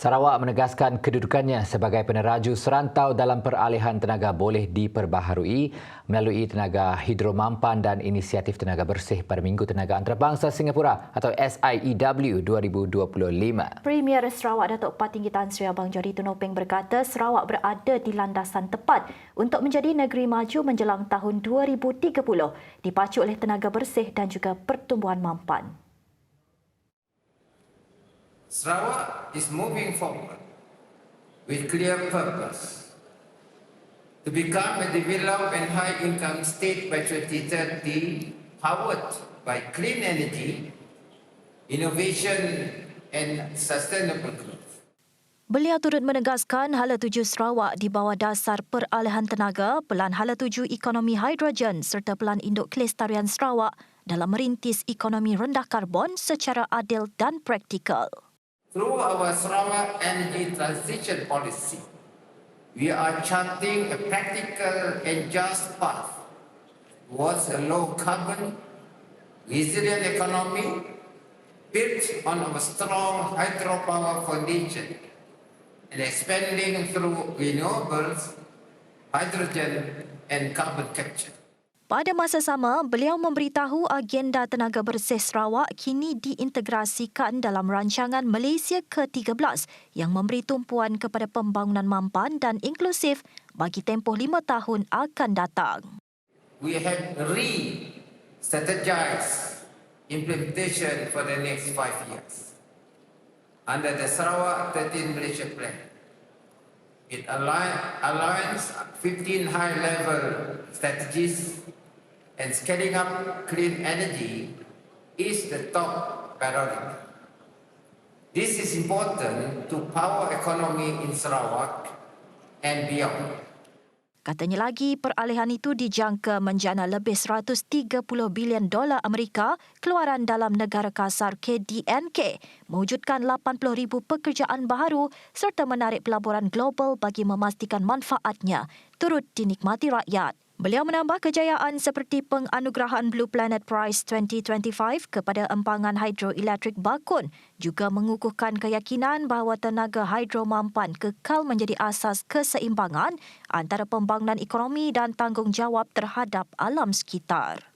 Sarawak menegaskan kedudukannya sebagai peneraju serantau dalam peralihan tenaga boleh diperbaharui melalui tenaga hidromampan dan inisiatif tenaga bersih pada Minggu Tenaga Antarabangsa Singapura atau SIEW 2025. Premier Sarawak Datuk Patinggi Tan Sri Abang Jody Tunopeng berkata Sarawak berada di landasan tepat untuk menjadi negeri maju menjelang tahun 2030 dipacu oleh tenaga bersih dan juga pertumbuhan mampan. Sarawak is moving forward with clear purpose to become a developed and high income state by 2030, powered by clean energy, innovation, and sustainable growth. Beliau turut menegaskan hala tuju Sarawak di bawah dasar peralihan tenaga, pelan hala tuju ekonomi hidrogen serta pelan induk kelestarian Sarawak dalam merintis ekonomi rendah karbon secara adil dan praktikal. Through our Sarawak energy transition policy, we are charting a practical and just path towards a low carbon, resilient economy built on our strong hydropower foundation and expanding through renewables, hydrogen, and carbon capture. Pada masa sama, beliau memberitahu agenda tenaga bersih Sarawak kini diintegrasikan dalam rancangan Malaysia ke-13 yang memberi tumpuan kepada pembangunan mampan dan inklusif bagi tempoh lima tahun akan datang. We have re-strategized implementation for the next five years under the Sarawak 13 Malaysia Plan. It aligns 15 high-level strategies and scaling up clean energy is the top priority. This is important to power economy in Sarawak and beyond. Katanya lagi, peralihan itu dijangka menjana lebih 130 bilion dolar Amerika keluaran dalam negara kasar KDNK, mewujudkan 80,000 pekerjaan baharu serta menarik pelaburan global bagi memastikan manfaatnya turut dinikmati rakyat. Beliau menambah kejayaan seperti penganugerahan Blue Planet Prize 2025 kepada empangan hidroelektrik Bakun juga mengukuhkan keyakinan bahawa tenaga hidro mampan kekal menjadi asas keseimbangan antara pembangunan ekonomi dan tanggungjawab terhadap alam sekitar.